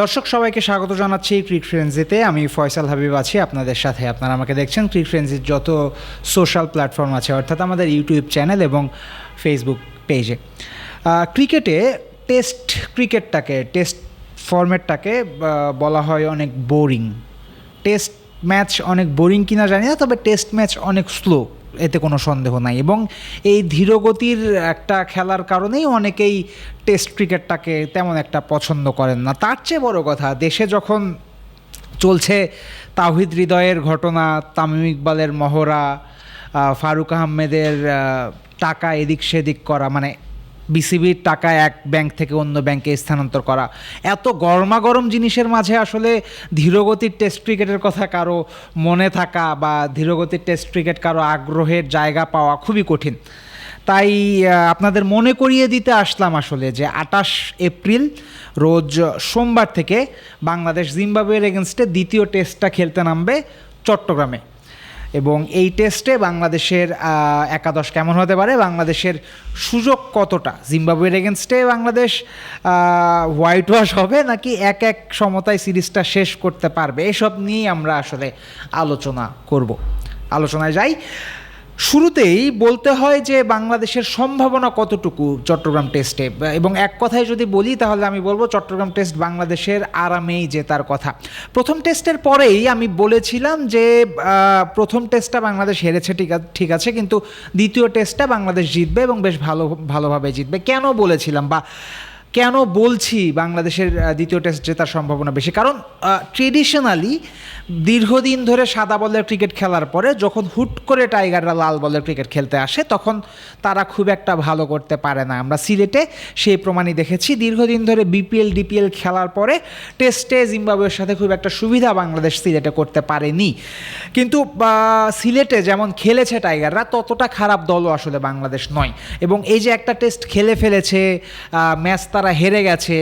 দর্শক, সবাইকে স্বাগত জানাচ্ছি ক্রিক ফ্রেন্সিতে। আমি ফয়সাল হাবিব আছি আপনাদের সাথে। আপনারা আমাকে দেখছেন ক্রিক ফ্রেন্সির যত সোশ্যাল প্ল্যাটফর্ম আছে, অর্থাৎ আমাদের ইউটিউব চ্যানেল এবং ফেসবুক পেজে। ক্রিকেটে টেস্ট ক্রিকেটটাকে, টেস্ট ফরম্যাটটাকে বলা হয় অনেক বোরিং। টেস্ট ম্যাচ অনেক বোরিং কিনা জানি না, তবে টেস্ট ম্যাচ অনেক স্লো। এতে কোনো সন্দেহ নাই। এবং এই ধীরগতির একটা খেলার কারণেই অনেকেই টেস্ট ক্রিকেটটাকে তেমন একটা পছন্দ করেন না। তার চেয়ে বড় কথা, দেশে যখন চলছে তাহিদ হৃদয়ের ঘটনা, তামিম ইকবালের মহড়া ফারুক আহমেদের টাকা এদিক সেদিক করা মানে বিসিবির টাকা এক ব্যাংক থেকে অন্য ব্যাংকে স্থানান্তর করা। এত গরমাগরম জিনিসের মাঝে আসলে ধীরগতির টেস্ট ক্রিকেটের কথা কারও মনে থাকা বা ধীরগতির টেস্ট ক্রিকেট কারও আগ্রহের জায়গা পাওয়া খুবই কঠিন। তাই আপনাদের মনে করিয়ে দিতে আসলাম আসলে যে আটাশ এপ্রিল রোজ সোমবার থেকে বাংলাদেশ জিম্বাবুয়ের এগেনস্টে দ্বিতীয় টেস্টটা খেলতে নামবে চট্টগ্রামে। এবং এই টেস্টে বাংলাদেশের একাদশ কেমন হতে পারে? বাংলাদেশের সুযোগ কতটা? জিম্বাবুয়ের এগেনস্টে বাংলাদেশ হোয়াইট ওয়াশ হবে নাকি এক এক সমতায় সিরিজটা শেষ করতে পারবে? এসব নিয়েই আমরা আসলে আলোচনা করব। আলোচনায় যাই। শুরুতেই বলতে হয় যে বাংলাদেশের সম্ভাবনা কতটুকু চট্টগ্রাম টেস্টে এবং এক কথায় যদি বলি, তাহলে আমি বলব চট্টগ্রাম টেস্ট বাংলাদেশের আরামেই জেতার কথা। প্রথম টেস্টের পরেই আমি বলেছিলাম যে প্রথম টেস্টটা বাংলাদেশ হেরেছে, ঠিক ঠিক আছে, কিন্তু দ্বিতীয় টেস্টটা বাংলাদেশ জিতবে এবং বেশ ভালো, ভালোভাবে জিতবে। কেন বলেছিলাম বা কেন বলছি বাংলাদেশের দ্বিতীয় টেস্ট জেতার সম্ভাবনা বেশি? কারণ ট্রেডিশনালি দীর্ঘদিন ধরে সাদা বলের ক্রিকেট খেলার পরে যখন হুট করে টাইগাররা লাল বলের ক্রিকেট খেলতে আসে, তখন তারা খুব একটা ভালো করতে পারে না। আমরা সিলেটে সেই প্রমাণই দেখেছি। দীর্ঘদিন ধরে বিপিএল, ডিপিএল খেলার পরে টেস্টে জিম্বাবুয়ের সাথে খুব একটা সুবিধা বাংলাদেশ সিলেটে করতে পারেনি। কিন্তু সিলেটে যেমন খেলেছে টাইগাররা, ততটা খারাপ দলও আসলে বাংলাদেশ নয়। এবং এই যে একটা টেস্ট খেলে ফেলেছে ম্যাচ তারা হেরে গেছে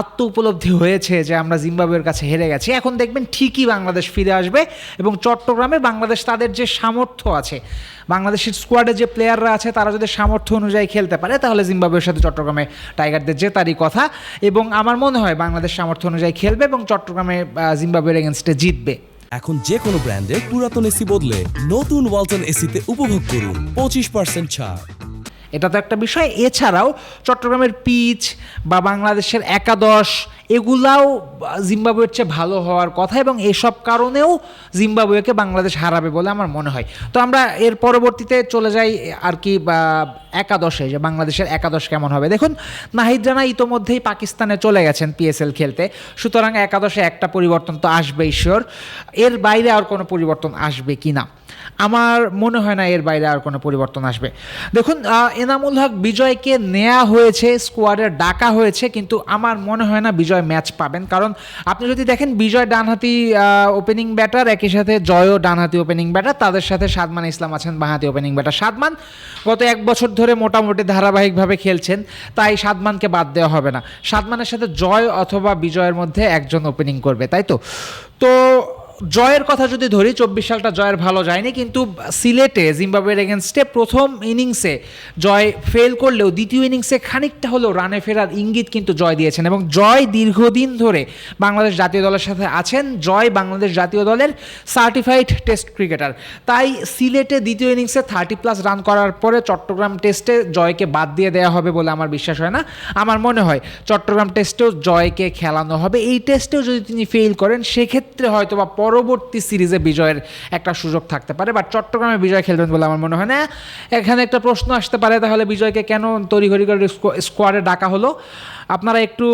আত্ম উপলব্ধি হয়েছে যে আমরা জিম্বাবুয়ের কাছে হেরে গেছি, এখন দেখবেন ঠিকই বাংলাদেশ ফিরে আসবে এবং চট্টগ্রামে বাংলাদেশ তাদের যে সামর্থ্য আছে বাংলাদেশের স্কোয়াডে যে প্লেয়াররা আছে তারা যদি সামর্থ্য অনুযায়ী খেলতে পারে তাহলে জিম্বাবুয়ের সাথে চট্টগ্রামে টাইগারদের জেতারই কথা। এবং আমার মনে হয় বাংলাদেশ সামর্থ্য অনুযায়ী খেলবে এবং চট্টগ্রামে জিম্বাবুয়ের এগেনস্টে জিতবে। এখন যে কোনো ব্র্যান্ডের পুরাতন এসি বদলে নতুন ওয়ালটন এসিতে উপভোগ করুন পঁচিশ পার্সেন্ট ছাড়। এটা তো একটা বিষয়। এছাড়াও চট্টগ্রামের পিচ বা বাংলাদেশের একাদশ এগুলাও জিম্বাবুয়ের চেয়ে ভালো হওয়ার কথা এবং এসব কারণেও জিম্বাবুয়েকে বাংলাদেশ হারাবে বলে আমার মনে হয়। তো আমরা এর পরবর্তীতে চলে যাই আর কি একাদশে, যে বাংলাদেশের একাদশ কেমন হবে। দেখুন, নাহিদ রানা ইতোমধ্যেই পাকিস্তানে চলে গেছেন পিএসএল খেলতে। সুতরাং একাদশে একটা পরিবর্তন তো আসবেই শিওর এর বাইরে আর কোনো পরিবর্তন আসবে কি না আমার মনে হয় না এর বাইরে আর কোনো পরিবর্তন আসবে। দেখুন এনামুল হক বিজয়কে নেওয়া হয়েছে স্কোয়াডে ডাকা হয়েছে, কিন্তু আমার মনে হয় না বিজয় ম্যাচ পাবেন। কারণ আপনি যদি দেখেন, বিজয় ডানহাতি ওপেনিং ব্যাটার একই সাথে জয়ও ডানহাতি ওপেনিং ব্যাটার তাদের সাথে সাদমান ইসলাম আছেন বাঁহাতি ওপেনিং ব্যাটার সাদমান গত এক বছর ধরে মোটামুটি ধারাবাহিকভাবে খেলছেন, তাই সাদমানকে বাদ দেওয়া হবে না। সাদমানের সাথে জয় অথবা বিজয়ের মধ্যে একজন ওপেনিং করবে, তাই তো? তো জয়ের কথা যদি ধরি, চব্বিশ সালটা জয়ের ভালো যায়নি, কিন্তু সিলেটে জিম্বাবুয়ের এগেনস্টে প্রথম ইনিংসে জয় ফেল করলেও দ্বিতীয় ইনিংসে খানিকটা হলেও রানে ফেরার ইঙ্গিত কিন্তু জয় দিয়েছেন এবং জয় দীর্ঘদিন ধরে বাংলাদেশ জাতীয় দলের সাথে আছেন। জয় বাংলাদেশ জাতীয় দলের সার্টিফাইড টেস্ট ক্রিকেটার তাই সিলেটে দ্বিতীয় ইনিংসে থার্টি প্লাস রান করার পরে চট্টগ্রাম টেস্টে জয়কে বাদ দিয়ে দেওয়া হবে বলে আমার বিশ্বাস হয় না। আমার মনে হয় চট্টগ্রাম টেস্টেও জয়কে খেলানো হবে। এই টেস্টেও যদি তিনি ফেল করেন, সেক্ষেত্রে হয়তো বা পরবর্তী সিরিজে বিজয়ের একটা সুযোগ থাকতে পারে বাট চট্টগ্রামে বিজয় খেলবেন বলে আমার মনে হয় না। এখানে একটা প্রশ্ন আসতে পারে, তাহলে বিজয়কে কেন তড়িঘড়ি করে স্কো- স্কোয়াডে ডাকা হলো? আপনারা একটু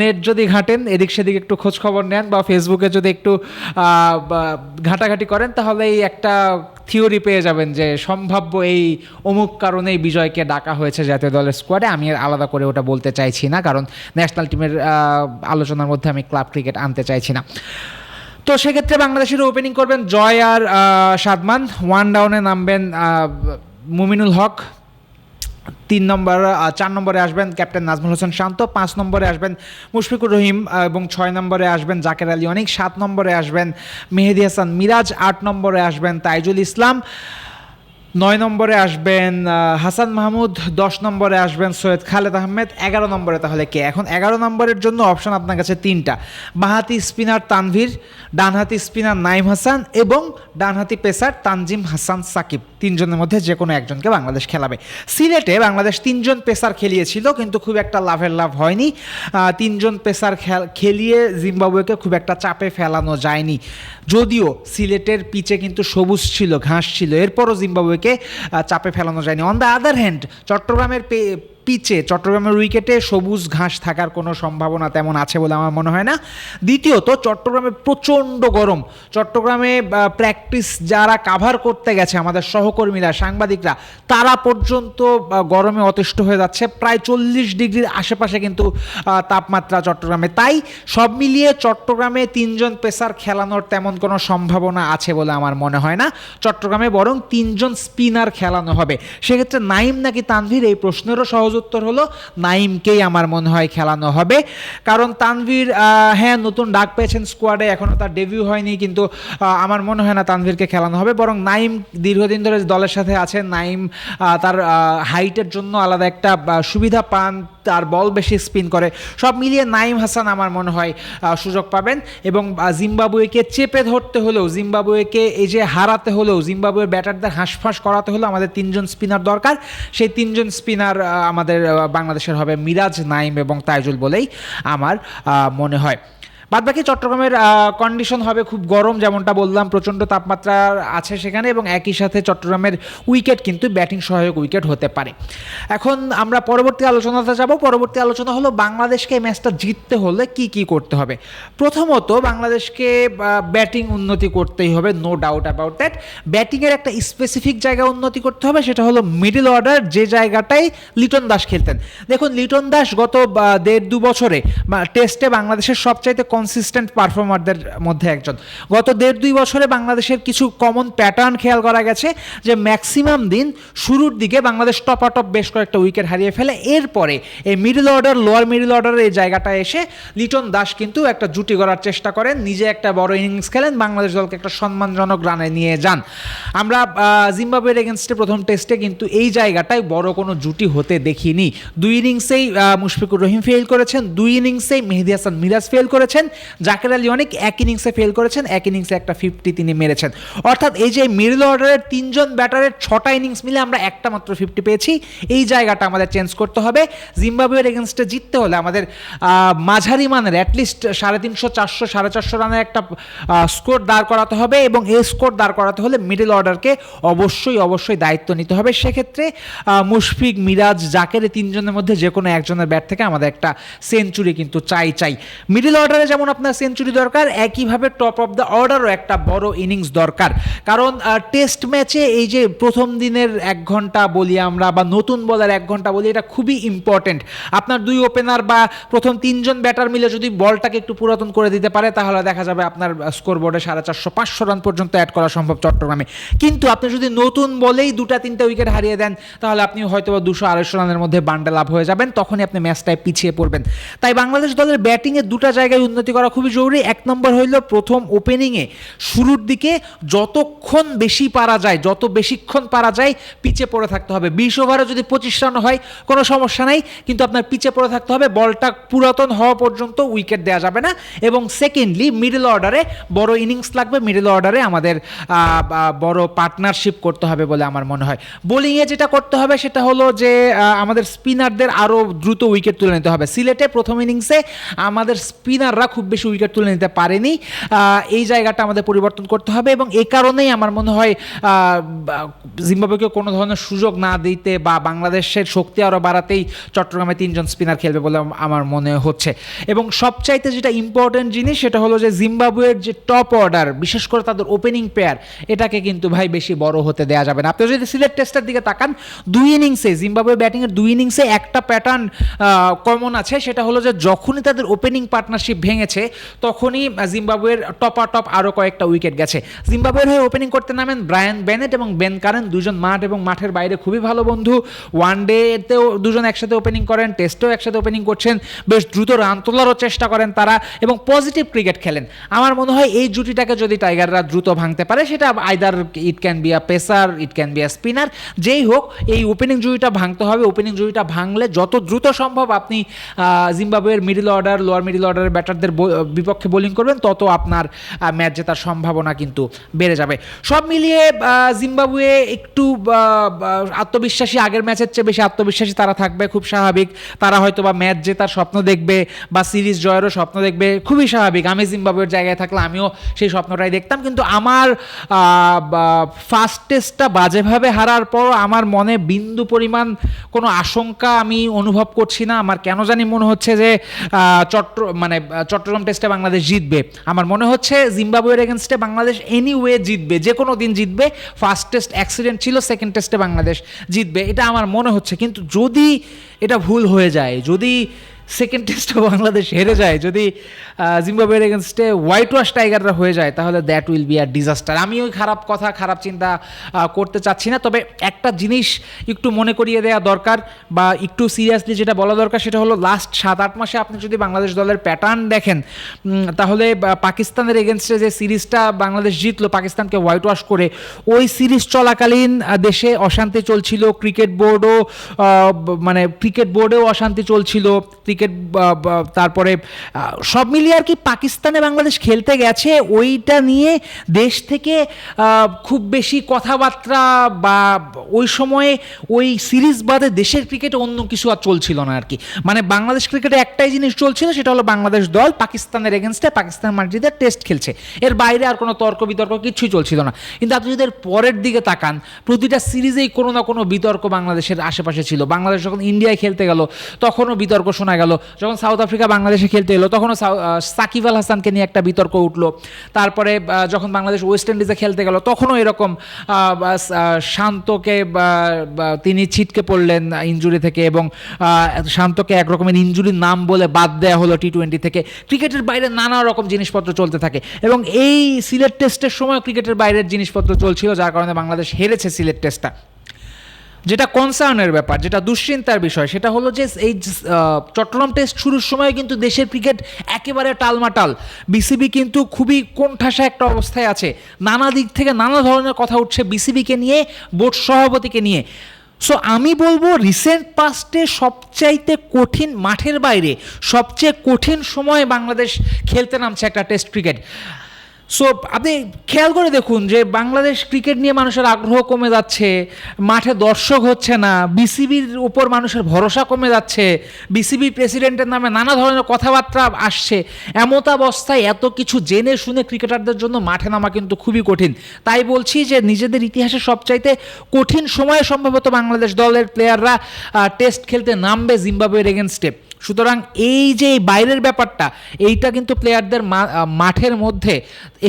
নেট যদি ঘাটেন, এদিক সেদিক একটু খোঁজ খবর নেন বা ফেসবুকে যদি একটু বা- ঘাটাঘাটি করেন তাহলে এই একটা থিওরি পেয়ে যাবেন যে সম্ভাব্য এই অমুক কারণেই বিজয়কে ডাকা হয়েছে জাতীয় দলের স্কোয়াডে আমি আর আলাদা করে ওটা বলতে চাইছি না, কারণ ন্যাশনাল টিমের আলোচনার মধ্যে আমি ক্লাব ক্রিকেট আনতে চাইছি না। তো সেক্ষেত্রে বাংলাদেশের ওপেনিং করবেন জয় আর সাদমান। ওয়ান ডাউনে নামবেন মুমিনুল হক। তিন নম্বর চার নম্বরে আসবেন ক্যাপ্টেন নাজমুল হোসেন শান্ত। পাঁচ নম্বরে আসবেন মুশফিকুর রহিম এবং ছয় নম্বরে আসবেন জাকের আলী অনেক। সাত নম্বরে আসবেন মেহেদি হাসান মিরাজ। আট নম্বরে আসবেন তাইজুল ইসলাম। নয় নম্বরে আসবেন হাসান মাহমুদ, দশ নম্বরে আসবেন সৈয়দ খালেদ আহমেদ, এগারো নম্বরে তাহলে কে? এখন এগারো নম্বরের জন্য অপশান আপনার কাছে তিনটা। বাঁহাতি স্পিনার তানভীর, ডানহাতি স্পিনার নাইম হাসান এবং ডানহাতি পেসার তানজিম হাসান সাকিব। তিনজনের মধ্যে যে কোনো একজনকে বাংলাদেশ খেলাবে। সিলেটে বাংলাদেশ তিনজন পেসার খেলিয়েছিল, কিন্তু খুব একটা লাভের লাভ হয়নি। তিনজন পেসার খেল- খেলিয়ে জিম্বাবুয়েকে খুব একটা চাপে ফেলানো যায়নি। যদিও সিলেটের পিচে কিন্তু সবুজ ছিল, ঘাস ছিল, এরপরও জিম্বাবুয়েকে চাপে ফেলানো যায়নি। অন দ্য আদার হ্যান্ড চট্টগ্রামের পিচে, চট্টগ্রামের উইকেটে সবুজ ঘাস থাকার কোনো সম্ভাবনা তেমন আছে বলে আমার মনে হয় না। দ্বিতীয়ত, চট্টগ্রামে প্রচণ্ড গরম। চট্টগ্রামে প্র্যাকটিস যারা কাভার করতে গেছে আমাদের সহকর্মীরা, সাংবাদিকরা, তারা পর্যন্ত গরমে অতিষ্ঠ হয়ে যাচ্ছে। প্রায় চল্লিশ ডিগ্রির আশেপাশে কিন্তু তাপমাত্রা চট্টগ্রামে। তাই সব মিলিয়ে চট্টগ্রামে তিনজন পেসার খেলানোর তেমন কোনো সম্ভাবনা আছে বলে আমার মনে হয় না। চট্টগ্রামে বরং তিনজন স্পিনার খেলানো হবে। সেক্ষেত্রে নাইম নাকি তানভীর, এই প্রশ্নেরও সহজ উত্তর হলো নাইমকেই আমার মনে হয় খেলানো হবে। কারণ তানভীর হ্যাঁ নতুন ডাক পেয়েছেন স্কোয়াডে এখনও তার ডেবিউ হয়নি, কিন্তু আমার মনে হয় না তানভীরকে খেলানো হবে। বরং নাইম দীর্ঘদিন ধরে দলের সাথে আছে। নাইম তার হাইটের জন্য আলাদা একটা সুবিধা পান তার বল বেশি স্পিন করে। সব মিলিয়ে নাইম হাসান আমার মনে হয় সুযোগ পাবেন এবং জিম্বাবুয়েকে চেপে ধরতে হলেও, জিম্বাবুয়েকে এই যে হারাতে হলেও, জিম্বাবুয়ের ব্যাটারদের হাঁসফাঁস করাতে হলেও আমাদের তিনজন স্পিনার দরকার। সেই তিনজন স্পিনার আমাদের বাংলাদেশের হবে মিরাজ নাইম এবং তাইজুল বলেই আমার মনে হয়। বাদবাকি চট্টগ্রামের কন্ডিশন হবে খুব গরম যেমনটা বললাম, প্রচণ্ড তাপমাত্রা আছে সেখানে এবং একই সাথে চট্টগ্রামের উইকেট কিন্তু ব্যাটিং সহায়ক উইকেট হতে পারে। এখন আমরা পরবর্তী আলোচনাতে যাব। পরবর্তী আলোচনা হলো বাংলাদেশকে এই ম্যাচটা জিততে হলে কি কি করতে হবে? প্রথমত বাংলাদেশকে ব্যাটিং উন্নতি করতেই হবে নো ডাউট অ্যাবাউট দ্যাট ব্যাটিংয়ের একটা স্পেসিফিক জায়গা উন্নতি করতে হবে, সেটা হলো মিডল অর্ডার যে জায়গাটায় লিটন দাস খেলতেন। দেখুন, লিটন দাস গত দেড় দু বছরে টেস্টে বাংলাদেশের সবচাইতে কনসিস্টেন্ট পারফর্মারদের মধ্যে একজন। গত দেড় দুই বছরে বাংলাদেশের কিছু কমন প্যাটার্ন খেয়াল করা গেছে যে ম্যাক্সিমাম দিন শুরুর দিকে বাংলাদেশ টপ টপ বেশ কয়েকটা উইকেট হারিয়ে ফেলে। এরপরে এই মিডল অর্ডার লোয়ার মিডল অর্ডারের এই জায়গাটায় এসে লিটন দাস কিন্তু একটা জুটি করার চেষ্টা করেন, নিজে একটা বড় ইনিংস খেলেন, বাংলাদেশ দলকে একটা সম্মানজনক রানে নিয়ে যান। আমরা জিম্বাবুয়ের এগেনস্টে প্রথম টেস্টে কিন্তু এই জায়গাটায় বড় কোনো জুটি হতে দেখিনি। দুই ইনিংসেই মুশফিকুর রহিম ফেল করেছেন, দুই ইনিংসেই মেহেদি হাসান মিরাজ ফেল করেছেন জাকের আলী অনেক এক ইনিংসে ফেল করেছেন, এক ইনিংসে একটা ফিফটি তিনি মেরেছেন। অর্থাৎ এই যে মিডল অর্ডারের তিনজন ব্যাটারের ছটা ইনিংস মিলে আমরা একটা মাত্র ফিফটি পেয়েছি, এই জায়গাটা আমাদের চেঞ্জ করতে হবে। জিম্বাবুয়ের এগেনস্টে জিততে হলে আমাদের মাঝারি মানের অ্যাটলিস্ট সাড়ে তিনশো, চারশো, সাড়ে চারশো রানের একটা স্কোর দাঁড় করাতে হবে এবং এই স্কোর দাঁড় করাতে হলে মিডল অর্ডারকে অবশ্যই অবশ্যই দায়িত্ব নিতে হবে। সেক্ষেত্রে মুশফিক, মিরাজ, জাকের তিনজনের মধ্যে যে কোনো একজনের ব্যাট থেকে আমাদের একটা সেঞ্চুরি কিন্তু চাই চাই। মিডল অর্ডারে যেমন আপনার সেঞ্চুরি দরকার, একইভাবে টপ অফ দ্য অর্ডারও একটা বড় ইনিংস দরকার। কারণ টেস্ট ম্যাচে এই যে প্রথম দিনের এক ঘণ্টা বলি আমরা বা নতুন বলার এক ঘণ্টা বলি, এটা খুবই ইম্পর্টেন্ট আপনার দুই ওপেনার বা প্রথম তিনজন ব্যাটার মিলে যদি বলটাকে একটু পুরাতন করে দিতে পারে, তাহলে দেখা যাবে আপনার স্কোর বোর্ডে সাড়ে চারশো, পাঁচশো রান পর্যন্ত অ্যাড করা সম্ভব চট্টগ্রামে। কিন্তু আপনি যদি নতুন বলেই দুটা, তিনটা উইকেট হারিয়ে দেন, তাহলে আপনি হয়তো বা দুশো, আড়াইশো রানের মধ্যে বান্ডেল লাভ হয়ে যাবেন, তখনই আপনি ম্যাচটায় পিছিয়ে পড়বেন। তাই বাংলাদেশ দলের ব্যাটিংয়ে দুটা জায়গায় উন্নতি করা খুবই জরুরি। এক নম্বর হইল প্রথম ওপেনিংয়ে শুরুর দিকে যতক্ষণ বেশি পারা যায়, যত বেশিক্ষণ পারা যায় পিচে পড়ে থাকতে হবে। বিশ ওভারে যদি পঁচিশ রান হয়, কোনো সমস্যা নাই, কিন্তু আপনার পিচে পড়ে থাকতে হবে। বলটা পুরাতন হওয়া পর্যন্ত উইকেট দেওয়া যাবে না। এবং সেকেন্ডলি মিডল অর্ডারে বড় ইনিংস লাগবে। মিডল অর্ডারে আমাদের বড় পার্টনারশিপ করতে হবে বলে আমার মনে হয়। বোলিংয়ে যেটা করতে হবে, সেটা হলো যে আমাদের স্পিনারদের আরও দ্রুত উইকেট তুলে নিতে হবে। সিলেটে প্রথম ইনিংসে আমাদের স্পিনাররা খুব বেশি উইকেট তুলে নিতে পারেনি। এই জায়গাটা আমাদের পরিবর্তন করতে হবে এবং এই কারণেই আমার মনে হয় জিম্বাবুয়েকে কোনো ধরনের সুযোগ না দিতে বা বাংলাদেশের শক্তি আরও বাড়াতেই চট্টগ্রামে তিনজন স্পিনার খেলবে বলে আমার মনে হচ্ছে। এবং সবচাইতে যেটা ইম্পর্টেন্ট জিনিস সেটা হলো যে জিম্বাবুয়ের যে টপ অর্ডার বিশেষ করে তাদের ওপেনিং পেয়ার এটাকে কিন্তু ভাই বেশি বড় হতে দেওয়া যাবে না। আপনি যদি সিলেট টেস্টের দিকে তাকান, দুই ইনিংসে জিম্বাবুয়ে ব্যাটিংয়ের দুই ইনিংসে একটা প্যাটার্ন কমন আছে, সেটা হলো যে যখনই তাদের ওপেনিং পার্টনারশিপ ভেঙে ভেঙেছে, তখনই জিম্বাবুয়ের টপা টপ আরও কয়েকটা উইকেট গেছে। জিম্বাবুয়ের হয়ে ওপেনিং করতে নামেন ব্রায়ান বেনেট এবং বেন কারেন, দুজন মাঠ এবং মাঠের বাইরে খুবই ভালো বন্ধু। ওয়ান ডেতেও দুজন একসাথে ওপেনিং করেন টেস্টেও একসাথে ওপেনিং করছেন, বেশ দ্রুত রান তোলারও চেষ্টা করেন তারা এবং পজিটিভ ক্রিকেট খেলেন। আমার মনে হয় এই জুটিটাকে যদি টাইগাররা দ্রুত ভাঙতে পারে, সেটা either it can be a pacer it can be a spinner যেই হোক, এই ওপেনিং জুটিটা ভাঙতে হবে। ওপেনিং জুটিটা ভাঙলে যত দ্রুত সম্ভব আপনি জিম্বাবুয়ের মিডল অর্ডার লোয়ার মিডল অর্ডারের ব্যাটারদের ব- বিপক্ষে বোলিং করবেন তত আপনার ম্যাচ জেতার সম্ভাবনা কিন্তু বেড়ে যাবে। সব মিলিয়ে জিম্বাবুয়ে একটু আত্মবিশ্বাসী আগের ম্যাচের চেয়ে বেশি আত্মবিশ্বাসী তারা থাকবে খুব স্বাভাবিক। তারা হয়তো বা ম্যাচ জেতার স্বপ্ন দেখবে বা সিরিজ জয়েরও স্বপ্ন দেখবে খুবই স্বাভাবিক। আমি জিম্বাবুয়ের জায়গায় থাকলে আমিও সেই স্বপ্নটাই দেখতাম কিন্তু আমার ফার্স্ট টেস্টটা বাজেভাবে হারার পর আমার মনে বিন্দু পরিমাণ কোনো আশঙ্কা আমি অনুভব করছি না। আমার কেন জানি মনে হচ্ছে যে চট্ট মানে আহ, চট্টগ্রাম টেস্টে বাংলাদেশ জিতবে। আমার মনে হচ্ছে জিম্বাবুয়ের এগেনস্টে বাংলাদেশ এনিওয়ে জিতবে। যে কোনো দিন জিতবে। ফার্স্ট টেস্ট অ্যাক্সিডেন্ট ছিল সেকেন্ড টেস্টে বাংলাদেশ জিতবে। এটা আমার মনে হচ্ছে। কিন্তু যদি এটা ভুল হয়ে যায়, যদি সেকেন্ড টেস্টও বাংলাদেশ হেরে যায়। যদি জিম্বাবুয়ের এগেনস্টে হোয়াইট ওয়াশ টাইগাররা হয়ে যায়, তাহলে that will be a disaster আমি ওই খারাপ কথা, খারাপ চিন্তা করতে চাচ্ছি না, তবে একটা জিনিস একটু মনে করিয়ে দেওয়া দরকার বা একটু সিরিয়াসলি যেটা বলা দরকার, সেটা হলো লাস্ট সাত আট মাসে আপনি যদি বাংলাদেশ দলের প্যাটার্ন দেখেন তাহলে পাকিস্তানের এগেনস্টে যে সিরিজটা বাংলাদেশ জিতলো, পাকিস্তানকে হোয়াইট ওয়াশ করে, ওই সিরিজ চলাকালীন দেশে অশান্তি চলছিল ক্রিকেট বোর্ডও মানে ক্রিকেট বোর্ডেও অশান্তি চলছিল ক্রিকেট তারপরে সব মিলিয়ে আর কি পাকিস্তানে বাংলাদেশ খেলতে গেছে, ওইটা নিয়ে দেশ থেকে খুব বেশি কথাবার্তা বা, ওই সময়ে ওই সিরিজ বাদে দেশের ক্রিকেটে অন্য কিছু আর চলছিল না আর কি। মানে বাংলাদেশ ক্রিকেটে একটাই জিনিস চলছিল, সেটা হলো বাংলাদেশ দল, পাকিস্তানের এগেনস্টে পাকিস্তান মাটিতে টেস্ট খেলছে। এর বাইরে আর কোনো তর্ক বিতর্ক কিছুই চলছিল না। কিন্তু আপনি যদি এর পরের দিকে তাকান, প্রতিটা সিরিজেই কোনো না কোনো বিতর্ক বাংলাদেশের আশেপাশে ছিল। বাংলাদেশ যখন ইন্ডিয়ায় খেলতে গেল, তখনও বিতর্ক শোনা গেল। যখন সাউথ আফ্রিকা বাংলাদেশে খেলতে এলো, তখনও সাকিব আল হাসানকে নিয়ে একটা বিতর্ক উঠল। তারপরে যখন বাংলাদেশ ওয়েস্ট ইন্ডিজে খেলতে গেল, তখনও এরকম শান্তকে তিনি ছিটকে পড়লেন ইঞ্জুরি থেকে এবং শান্তকে একরকমের ইঞ্জুরির নাম বলে বাদ দেওয়া হলো টি টোয়েন্টি থেকে। ক্রিকেটের বাইরে নানা রকম জিনিসপত্র চলতে থাকে এবং এই সিলেট টেস্টের সময় ক্রিকেটের বাইরের জিনিসপত্র চলছিল, যার কারণে বাংলাদেশ হেরেছে সিলেট টেস্টটা। যেটা কনসার্নের ব্যাপার, যেটা দুশ্চিন্তার বিষয়, সেটা হলো যে এই চট্টগ্রাম টেস্ট শুরুর সময় কিন্তু দেশের ক্রিকেট একেবারে টালমাটাল। বিসিবি কিন্তু খুবই কোণঠাসা একটা অবস্থায় আছে। নানা দিক থেকে নানা ধরনের কথা উঠছে বিসিবিকে নিয়ে বোর্ড সভাপতিকে নিয়ে। সো আমি বলব রিসেন্ট পাস্টে সবচাইতে কঠিন মাঠের বাইরে, সবচেয়ে কঠিন সময় বাংলাদেশ খেলতে নামছে একটা টেস্ট ক্রিকেট সো আপনি খেয়াল করে দেখুন যে বাংলাদেশ ক্রিকেট নিয়ে মানুষের আগ্রহ কমে যাচ্ছে, মাঠে দর্শক হচ্ছে না, বিসিবির উপর মানুষের ভরসা কমে যাচ্ছে বিসিবি প্রেসিডেন্টের নামে নানা ধরনের কথাবার্তা আসছে। এমতাবস্থায় এত কিছু জেনে শুনে ক্রিকেটারদের জন্য মাঠে নামা কিন্তু খুবই কঠিন। তাই বলছি যে নিজেদের ইতিহাসে সবচাইতে কঠিন সময়ে সম্ভবত বাংলাদেশ দলের প্লেয়াররা টেস্ট খেলতে নামবে জিম্বাবুয়ের এগেনস্টে সুতরাং এই যে বাইরের ব্যাপারটা, এইটা কিন্তু প্লেয়ারদের মাঠের মধ্যে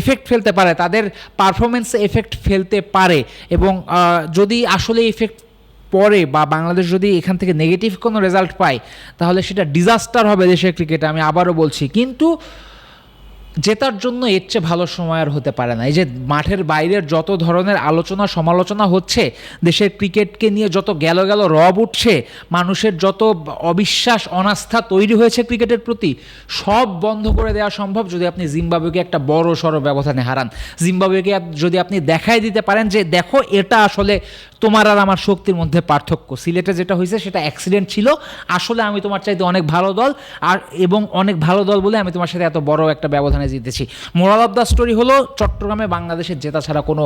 এফেক্ট ফেলতে পারে, তাদের পারফরমেন্সে এফেক্ট ফেলতে পারে এবং যদি আসলে এফেক্ট পরে বা বাংলাদেশ যদি এখান থেকে নেগেটিভ কোনো রেজাল্ট পায়, তাহলে সেটা ডিজাস্টার হবে দেশের ক্রিকেটে আমি আবারও বলছি। কিন্তু জেতার জন্য এর চেয়ে ভালো সময় আর হতে পারে না। এই যে মাঠের বাইরের যত ধরনের আলোচনা, সমালোচনা হচ্ছে, দেশের ক্রিকেটকে নিয়ে যত গেল গেল রব উঠছে, মানুষের যত অবিশ্বাস, অনাস্থা তৈরি হয়েছে ক্রিকেটের প্রতি, সব বন্ধ করে দেওয়া সম্ভব যদি আপনি জিম্বাবুয়েকে একটা বড় সড়ো ব্যবধানে হারান। জিম্বাবুয়েকে যদি আপনি দেখাই দিতে পারেন যে, দেখো এটা আসলে তোমার আর আমার শক্তির মধ্যে পার্থক্য। সিলেটে যেটা হয়েছে, সেটা অ্যাক্সিডেন্ট ছিল। আসলে আমি তোমার চাইতে অনেক ভালো দল, আর এবং অনেক ভালো দল বলে আমি তোমার সাথে এত বড় একটা ব্যবধানে জিতেছি। মোরাল অফ দ্য স্টোরি হলো, চট্টগ্রামে বাংলাদেশের জেতা ছাড়া কোনো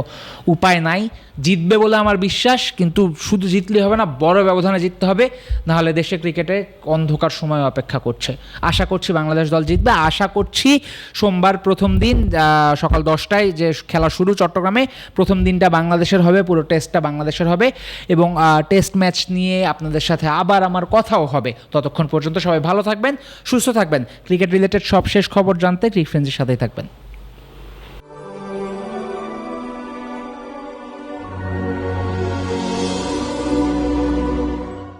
উপায় নাই। জিতবে বলে আমার বিশ্বাস, কিন্তু শুধু জিতলে হবে না, বড় ব্যবধানে জিততে হবে। নাহলে দেশে ক্রিকেটে অন্ধকার সময় অপেক্ষা করছে। আশা করছি বাংলাদেশ দল জিতবে। আশা করছি সোমবার প্রথম দিন সকাল দশটায় যে খেলা শুরু চট্টগ্রামে, প্রথম দিনটা বাংলাদেশের হবে। পুরো টেস্টটা বাংলাদেশের হবে এবং টেস্ট ম্যাচ নিয়ে আপনাদের সাথে আবার আমার কথাও হবে। ততক্ষণ পর্যন্ত সবাই ভালো থাকবেন, সুস্থ থাকবেন। ক্রিকেট রিলেটেড সব শেষ খবর জানতে ক্রিক ফ্রেন্ডের সাথেই থাকবেন।